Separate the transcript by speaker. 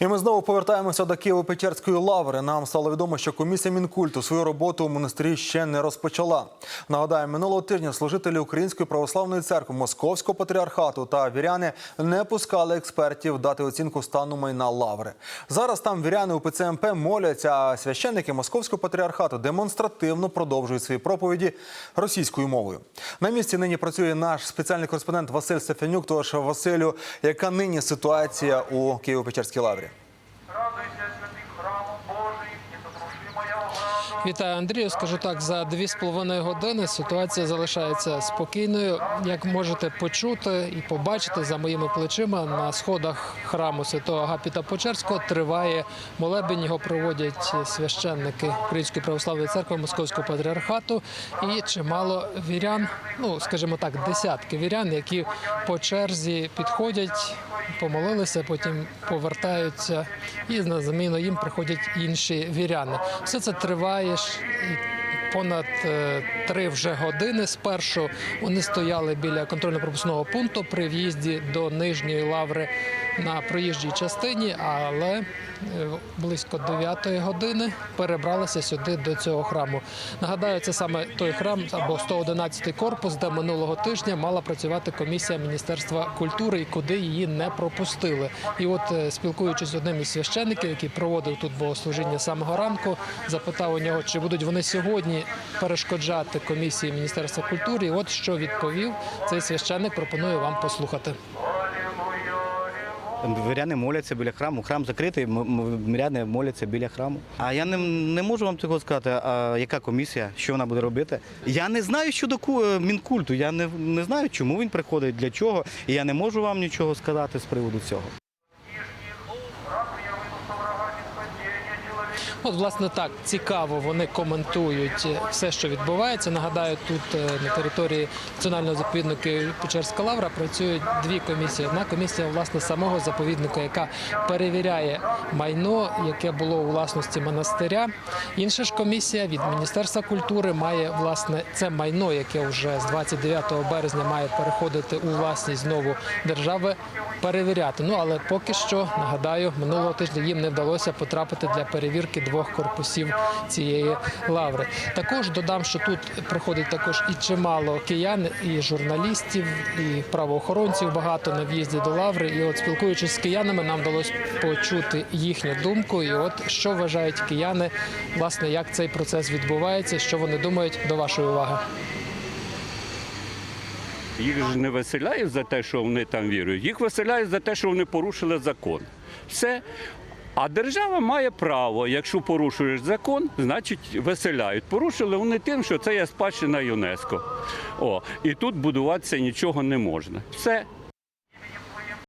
Speaker 1: І ми знову повертаємося до Києво-Печерської лаври. Нам стало відомо, що комісія Мінкульту свою роботу у монастирі ще не розпочала. Нагадаю, минулого тижня служителі Української православної церкви Московського патріархату та віряни не пускали експертів дати оцінку стану майна лаври. Зараз там віряни у ПЦМП моляться, а священники Московського патріархату демонстративно продовжують свої проповіді російською мовою. На місці нині працює наш спеціальний кореспондент Василь Стефанюк. Тож Василю, яка нині ситуація у Києво-Печерській лаврі?
Speaker 2: Вітаю, Андрію. Скажу так, за дві з половиною години ситуація залишається спокійною. Як можете почути і побачити за моїми плечима на сходах храму святого Агапіта Почерського триває молебень. Його проводять священники Української православної церкви Московського патріархату і чимало вірян. Ну скажімо так, десятки вірян, які по черзі підходять, помолилися, потім повертаються, і на заміну їм приходять інші віряни. Все це триває понад е, три вже години. Спершу вони стояли біля контрольно-пропускного пункту при в'їзді до нижньої лаври на проїжджій частині, але е, близько 9 години перебралися сюди до цього храму. Нагадаю, це саме той храм або 111 корпус, де минулого тижня мала працювати комісія Міністерства культури і куди її не пропустили. І от е, спілкуючись з одним із священників, який проводив тут богослужіння самого ранку, запитав у нього, чи будуть вони сьогодні перешкоджати комісії Міністерства культури. І от що відповів цей священник. Пропоную вам послухати.
Speaker 3: Миряни моляться біля храму. Храм закритий, миряни моляться біля храму. А я не, не можу вам цього сказати, а яка комісія, що вона буде робити. Я не знаю щодо е, мінкульту. Я не, не знаю, чому він приходить, для чого. І я не можу вам нічого сказати з приводу цього.
Speaker 2: От, власне, так цікаво вони коментують все, що відбувається. Нагадаю, тут е, на території національного заповідника Печерська лавра працюють дві комісії. Одна комісія власне самого заповідника, яка перевіряє майно, яке було у власності монастиря. Інша ж комісія від Міністерства культури має власне це майно, яке вже з 29 березня має переходити у власність знову держави. Перевіряти. Ну але поки що нагадаю, минулого тижня їм не вдалося потрапити для перевірки двох корпусів цієї лаври. Також додам, що тут приходить також і чимало киян, і журналістів, і правоохоронців багато на в'їзді до лаври. І от спілкуючись з киянами, нам вдалося почути їхню думку. І от що вважають кияни, власне, як цей процес відбувається, що вони думають до вашої уваги.
Speaker 4: Їх ж не виселяють за те, що вони там вірують. Їх виселяють за те, що вони порушили закон. Все. А держава має право, якщо порушуєш закон, значить виселяють. Порушили вони тим, що це є спадщина ЮНЕСКО. О, і тут будуватися нічого не можна. Все.